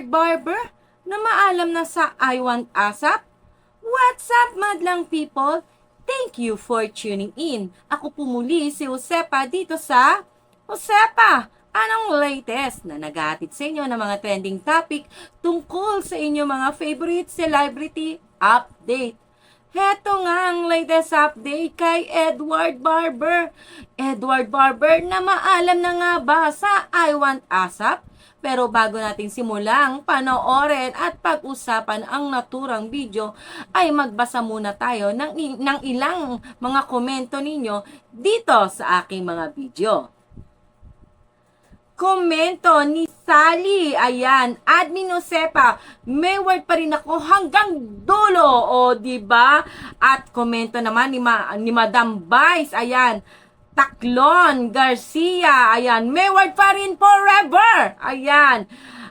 Edward Barber na maalam na sa I Want ASAP? What's up, madlang people? Thank you for tuning in. Ako po muli si Josepa dito sa Josepa! Anong latest na naghatid sa inyo ng mga trending topic tungkol sa inyong mga favorite celebrity update? Heto nga ang latest update kay Edward Barber. Edward Barber na maalam na nga ba sa I Want ASAP? Pero bago natin simulang panoorin at pag-usapan ang naturang video, ay magbasa muna tayo ng, ng ilang mga komento ninyo dito sa aking mga video. Komento ni Sally. Ayan. Admin Josepa. May word pa rin ako hanggang dulo. O, di ba? At komento naman ni, Ma, ni Madam Vice. Ayan. Taklon Garcia. Ayan. May word pa rin forever. Ayan.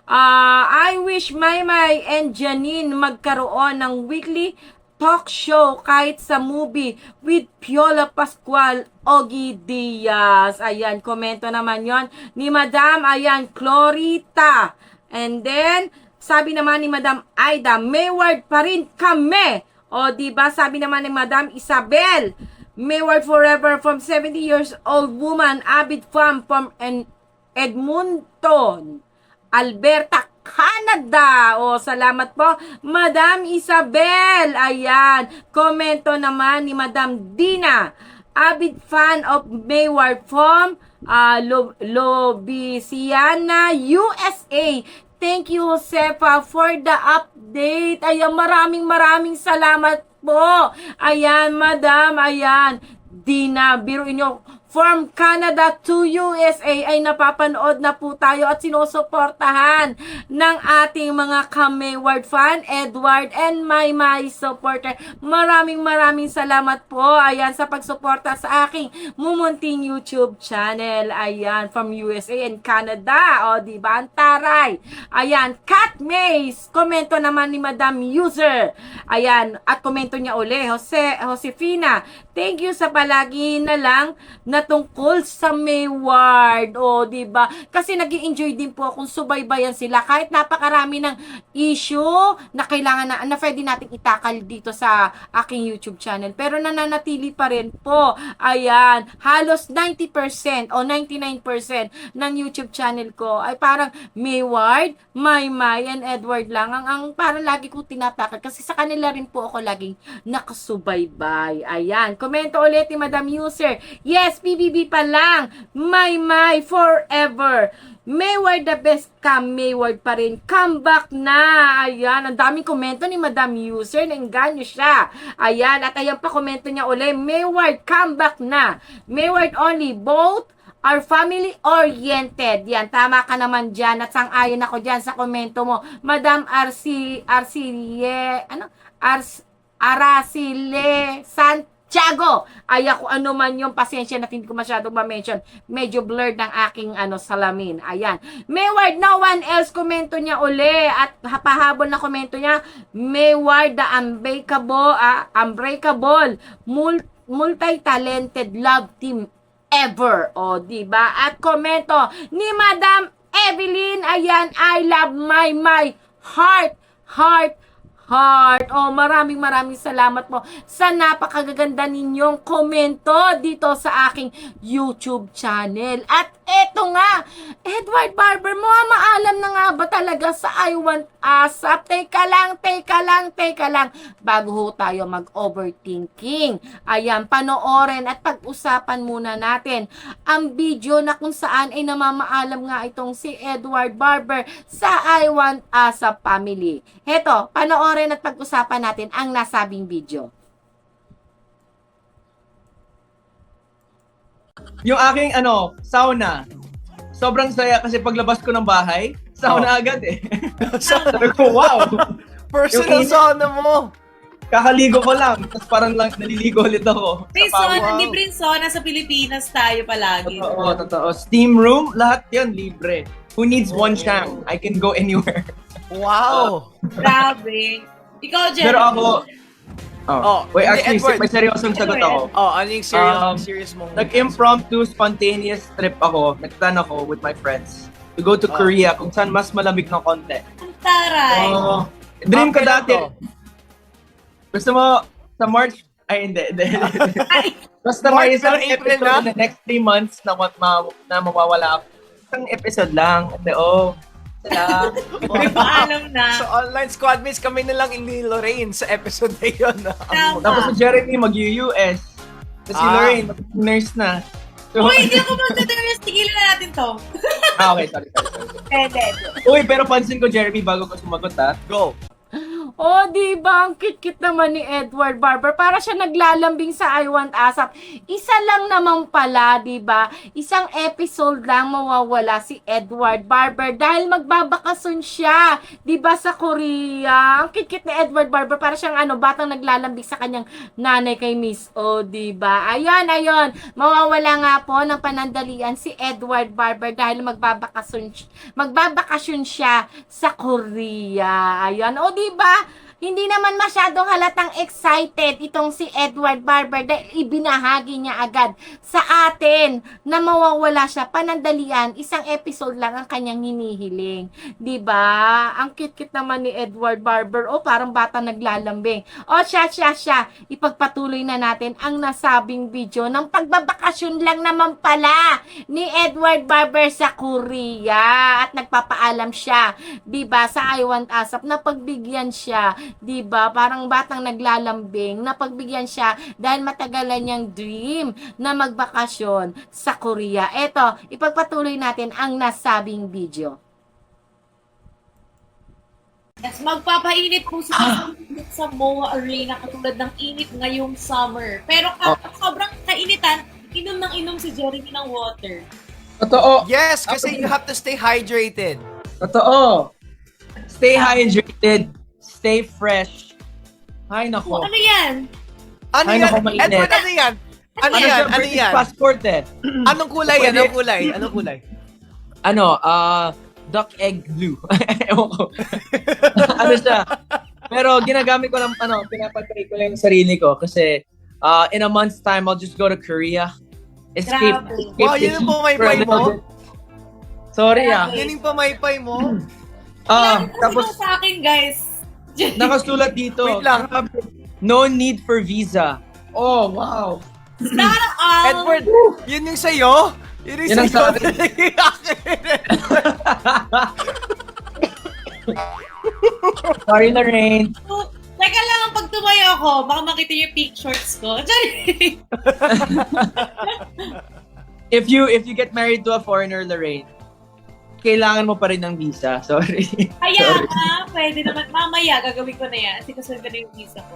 Ah, I wish Maymay and Janine magkaroon ng weekly talk show kahit sa movie with Piola Pascual, Ogie Diaz. Ayan, komento naman yon ni Madam, ayan, Clorita. And then, sabi naman ni Madam Aida, may word pa rin kami. O, di ba Sabi naman ni Madam Isabel, may word forever from 70 years old woman, avid fan from Edmonton. Alberta, Canada. O, salamat po, Madam Isabel. Ayan. Komento naman ni Madam Dina. Avid fan of Mayward from uh, Lo- Lobisiana, USA. Thank you, Josefa, for the update. Ayan, maraming maraming salamat po. Ayan, madam, ayan. Dina, biruin nyo, from Canada to USA ay napapanood na po tayo at sinusuportahan ng ating mga Kamayward fan, Edward and my my supporter. Maraming maraming salamat po, ayan, sa pagsuporta sa aking mumunting YouTube channel. Ayan, from USA and Canada. O, di ba? Ang taray. Ayan, Kat Mays. Komento naman ni Madam User. Ayan, at komento niya uli, Jose, Josefina. Thank you sa palagi na lang na tungkol sa Mayward. O, di ba? Kasi nag enjoy din po akong subaybayan sila kahit napakarami ng issue na kailangan na, na pwede nating itakal dito sa aking YouTube channel. Pero nananatili pa rin po. Ayan, halos 90% o 99% ng YouTube channel ko ay parang Mayward, Maymay, and Edward lang ang, ang parang lagi ko tinatakal kasi sa kanila rin po ako laging nakasubaybay. Ayan, komento ulit ni Madam User. Yes, PBB pa lang. Maymay forever. Mayward the best ka, Mayward pa rin. Come back na. Ayan, ang daming komento ni Madam User. Nainganyo siya. Ayan, at ayan pa komento niya uli. Mayward, come back na. Mayward only. Both are family oriented. Yan, tama ka naman dyan. At sang-ayon ako dyan sa komento mo. Madam RC, Arcilie, ano? Ars, Aracile Santiago. Ay ako ano man yung pasensya na hindi ko masyadong ma-mention. Medyo blurred ng aking ano salamin. Ayan. Mayward, no one else komento niya uli. At pahabol na komento niya, Mayward, the unbreakable, ah, unbreakable, mul- multi-talented love team ever. O, di ba? At komento ni Madam Evelyn, ayan, I love my, my heart, heart, heart. Oh, maraming maraming salamat po sa napakagaganda ninyong komento dito sa aking YouTube channel. At eto nga, Edward Barber, mo maalam na nga ba talaga sa I Want ASAP? Teka lang, teka lang, teka lang. Bago ho tayo mag-overthinking. Ayan, panoorin at pag-usapan muna natin ang video na kung saan ay namamaalam nga itong si Edward Barber sa I Want ASAP family. Heto, panoorin at pag-usapan natin ang nasabing video. Yung aking ano, sauna. Sobrang saya kasi paglabas ko ng bahay, sauna agad eh. Sabi ko, wow! Personal Yung- sauna mo. Kakaligo ko lang, tapos parang lang naliligo ulit ako. May Sa sauna, Pawang. libreng sauna sa Pilipinas tayo palagi. Totoo, totoo. Steam room, lahat yan libre. Who needs one shang? I can go anywhere. Wow. Grabe. Ikaw, Jen. Pero ako, oh, Oh, wait, hindi, actually, Edward. may seryosong sagot ako. Oh, ano yung serious, Um, serious mong... Nag-impromptu, spontaneous trip ako. Nagplan ako with my friends to go to Oh. Korea kung saan mas malamig ng konti. Ang taray. Oh, dream ko Okay dati. to. Gusto mo sa March? Ay, hindi. hindi. Ay, Basta March may isang April episode na? in the next three months na, ma- na mawawala ako. Isang episode lang. Hindi, oh. Sila. paalam na. So, online squad mates kami na lang ni Lorraine sa episode na yun. Tama. Tapos si Jeremy mag-US. Tapos si Ah. Lorraine, mag-nurse na. So, Uy, hindi ako magdadalas. Tigilan na natin to. ah, okay, sorry, sorry, sorry. Pwede. Uy, pero pansin ko, Jeremy, bago ko sumagot, ha? Go. Oh, di ba? Ang kit-kit naman ni Edward Barber. Para siya naglalambing sa I Want ASAP. Isa lang naman pala, di ba? Isang episode lang mawawala si Edward Barber dahil magbabakasyon siya, di ba, sa Korea. Ang kit-kit ni Edward Barber. Para siyang ano, batang naglalambing sa kanyang nanay kay Miss O, di ba? Ayun, ayun. Mawawala nga po ng panandalian si Edward Barber dahil magbabakasyon, magbabakasyon siya sa Korea. Ayun. O, di ba? Hindi naman masyadong halatang excited itong si Edward Barber dahil ibinahagi niya agad sa atin na mawawala siya panandalian, isang episode lang ang kanyang hinihiling. ba? Ang cute-cute naman ni Edward Barber. O parang bata naglalambing. O siya siya siya, ipagpatuloy na natin ang nasabing video ng pagbabakasyon lang naman pala ni Edward Barber sa Korea at nagpapaalam siya 'di ba sa I Want ASAP na pagbigyan siya 'di ba parang batang naglalambing na pagbigyan siya dahil matagalan niyang dream na magbakasyon sa Korea eto ipagpatuloy natin ang nasabing video Yes, magpapainit po sa sa MOA Arena katulad ng init ngayong summer. Pero ka- sobrang kainitan, inom ng inom si Jeremy ng water. Totoo. Yes, kasi you have to stay hydrated. Totoo. Stay hydrated. Stay fresh. Ay, nako. Ano yan? Ano Ay, yan? naku, mainit. Edward, ano yan? Ano Ano yan? siya, Ano British yan? passport eh. Anong kulay yan? Anong kulay? Anong kulay? Ano, ah, duck egg blue. Ewan ko. ano siya. Pero ginagamit ko lang, ano, pinapatry ko lang yung sarili ko kasi ah, in a month's time, I'll just go to Korea. Escape. Grabe. escape Wow, the yun ang pumaypay for a little mo? bit. Sorry ah. Yan yung pamaypay mo? Ah, Tapos tapos sa akin, guys. nakasulat dito. Wait lang. No need for visa. Oh, wow. Sana all. Edward, yun yung sa'yo? Yun yung Yan ang sa'yo. sa Sorry, Lorraine. Teka lang, pag tumayo ako, baka makita yung pink shorts ko. Sorry. If you if you get married to a foreigner, Lorraine, kailangan mo pa rin ng visa. Sorry. Kaya nga, pwede naman. Mamaya, gagawin ko na yan. Kasi kasunod ko na yung visa ko.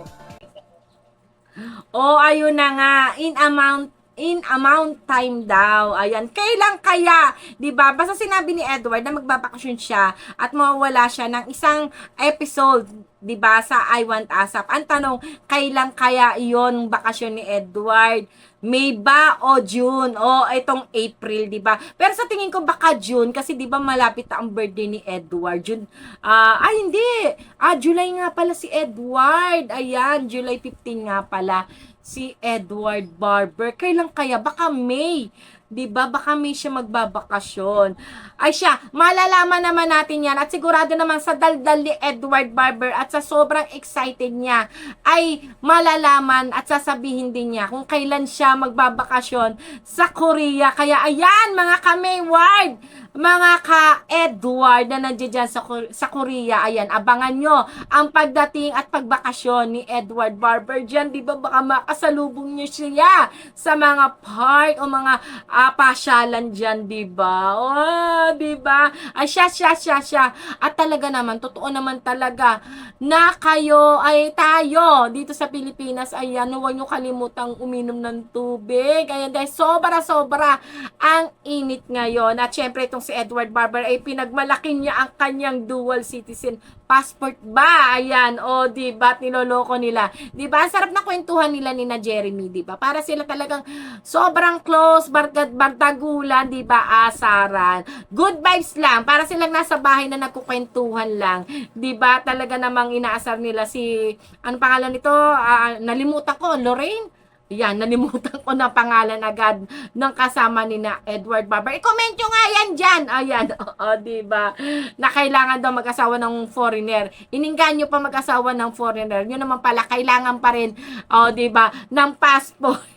Oh, ayun na nga. In amount in amount time daw. Ayan. Kailan kaya? 'Di ba? Basta sinabi ni Edward na magbabakasyon siya at mawawala siya ng isang episode 'di ba sa I Want ASAP. Ang tanong, kailan kaya 'yon bakasyon ni Edward? May ba o June o itong April, 'di ba? Pero sa tingin ko baka June kasi 'di ba malapit na ang birthday ni Edward. June. Ah, ay hindi. Ah, July nga pala si Edward. Ayan, July 15 nga pala si Edward Barber. Kailan kaya? Baka May. 'Di ba? Baka may siya magbabakasyon. Ay siya, malalaman naman natin 'yan at sigurado naman sa daldal ni Edward Barber at sa sobrang excited niya ay malalaman at sasabihin din niya kung kailan siya magbabakasyon sa Korea. Kaya ayan mga ka-Mayward, mga ka-Edward na nandiyan sa, sa Korea, ayan, abangan nyo ang pagdating at pagbakasyon ni Edward Barber dyan. Di ba baka makasalubong nyo siya sa mga park o mga ah, pasyalan dyan, di ba? Oh, di ba? Ay, siya, siya, siya, siya. At talaga naman, totoo naman talaga na kayo ay tayo dito sa Pilipinas. Ayan, huwag nyo kalimutang uminom ng tubig. Ayan, dahil sobra-sobra ang init ngayon. At syempre, itong si Edward Barber ay pinagmalaki niya ang kanyang dual citizen passport ba? Ayan, o, di ba? Niloloko nila. Di ba? Ang sarap na kwentuhan nila ni na Jeremy, di ba? Para sila talagang sobrang close, bargad, bardagulan, di ba? Asaran. Good vibes lang. Para silang nasa bahay na nagkukwentuhan lang. Di ba? Talaga namang inaasar nila si, ano pangalan nito? Ah, nalimutan ko, Lorraine? Yan, nalimutan ko na pangalan agad ng kasama ni na Edward Barber. I-comment nyo nga yan dyan. Ayan, oo, diba? Na kailangan daw mag-asawa ng foreigner. Ininggan nyo pa mag-asawa ng foreigner. Yun naman pala, kailangan pa rin, oh, diba, ng passport.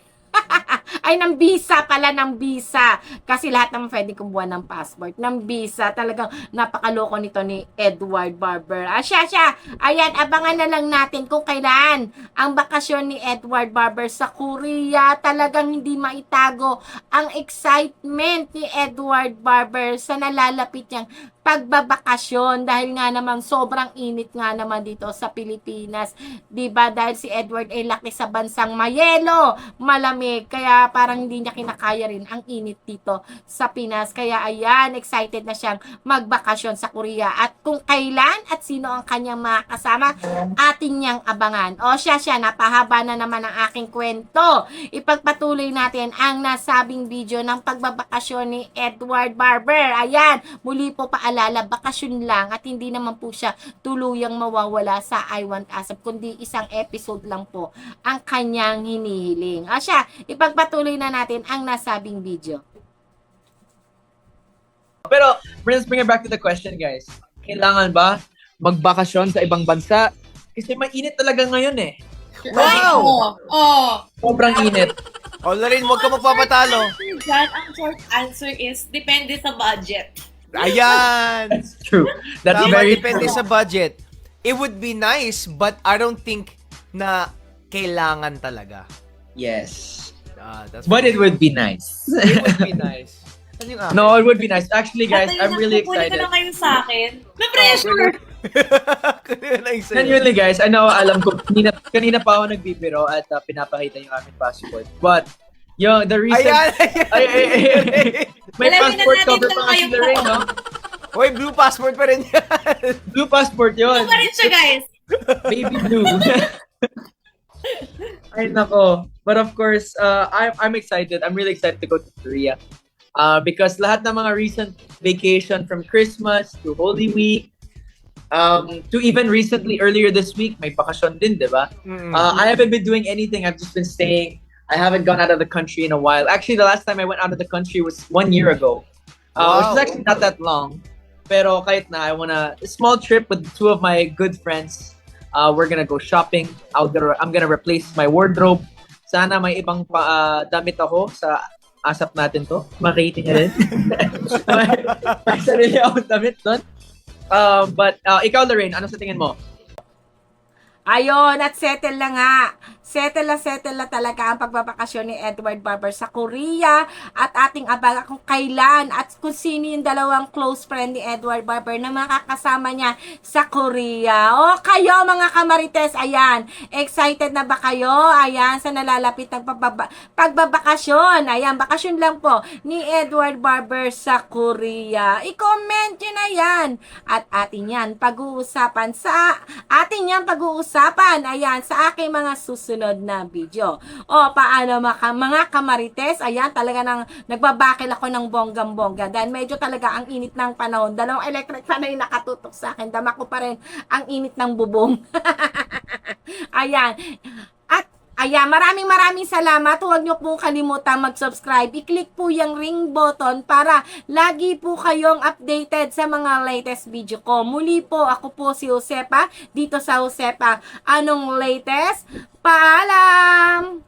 Ay, ng visa pala, ng visa. Kasi lahat naman pwede kumuha ng passport. Ng visa. Talagang napakaloko nito ni Edward Barber. Ah, siya, siya. Ayan, abangan na lang natin kung kailan ang bakasyon ni Edward Barber sa Korea. Talagang hindi maitago ang excitement ni Edward Barber sa nalalapit niyang pagbabakasyon dahil nga naman sobrang init nga naman dito sa Pilipinas. 'Di ba? Dahil si Edward ay laki sa bansang mayelo, malamig, kaya parang hindi niya kinakaya rin ang init dito sa Pinas. Kaya ayan, excited na siyang magbakasyon sa Korea. At kung kailan at sino ang kanyang mga kasama, atin niyang abangan. O siya siya, napahaba na naman ang aking kwento. Ipagpatuloy natin ang nasabing video ng pagbabakasyon ni Edward Barber. Ayan, muli po paalala, bakasyon lang at hindi naman po siya tuluyang mawawala sa I Want Asap, kundi isang episode lang po ang kanyang hinihiling. O siya, ipagpatuloy na natin ang nasabing video. Pero, let's bring it back to the question, guys. Kailangan ba magbakasyon sa ibang bansa? Kasi mainit talaga ngayon eh. Wow! Oh, Sobrang init. O, Lorraine, huwag ka magpapatalo. Dyan, ang short answer is, depende sa budget. Ayan! That's true. That's Tama, very depende true. sa budget. It would be nice, but I don't think na kailangan talaga. Yes. Ah, that's But it would be nice. it would be nice. Ano yung akin? no, it would be nice. Actually, guys, I'm really excited. ko na kayo sa akin. Na-pressure! Kunin na yung sa'yo. Genuinely, guys, I know, alam ko, kanina, kanina pa ako nagbibiro at uh, pinapakita yung aming passport. But, yung, the reason... Ayan! ayan. Ay, ay, ay, ay. May Alamin passport natin cover kung pa nga si kayong no? Hoy, blue passport pa rin yan. Blue passport yun. Ano pa rin siya, guys? Baby blue. Ay, nako. But of course, uh, I'm, I'm excited. I'm really excited to go to Korea. Uh, because lahat ng mga recent vacation from Christmas to Holy Week, um, to even recently, earlier this week, may bakasyon din, di ba? Uh, I haven't been doing anything. I've just been staying. I haven't gone out of the country in a while. Actually, the last time I went out of the country was one year ago, uh, which is Wow. actually not that long. Pero kahit na, I wanna a small trip with two of my good friends. Uh, we're gonna go shopping. I'll gonna, I'm gonna replace my wardrobe. Sana may ibang pa, uh, damit ako sa asap natin to. Makita niya rin. may, may sarili akong damit doon. Uh, but uh, ikaw, Lorraine, ano sa tingin mo? Ayon, at settle na nga. Settle na settle na talaga ang pagbabakasyon ni Edward Barber sa Korea at ating abala kung kailan at kung sino yung dalawang close friend ni Edward Barber na makakasama niya sa Korea. O kayo mga kamarites, ayan, excited na ba kayo? Ayan, sa nalalapit ng pagbaba- pagbabakasyon. Ayan, bakasyon lang po ni Edward Barber sa Korea. I-comment nyo na yan. At atin yan pag-uusapan sa atin yan pag-uusapan. Ayan, sa aking mga susunod na video. O, paano maka, mga kamarites? Ayan, talaga nang nagbabakil ako ng bonggang-bongga. Dahil medyo talaga ang init ng panahon. Dalawang electric fan na yung nakatutok sa akin. Dama ko pa rin ang init ng bubong. Ayan. Ayan, maraming maraming salamat. Huwag niyo pong kalimutan mag-subscribe. I-click po yung ring button para lagi po kayong updated sa mga latest video ko. Muli po, ako po si Josepa dito sa Josepa. Anong latest? Paalam!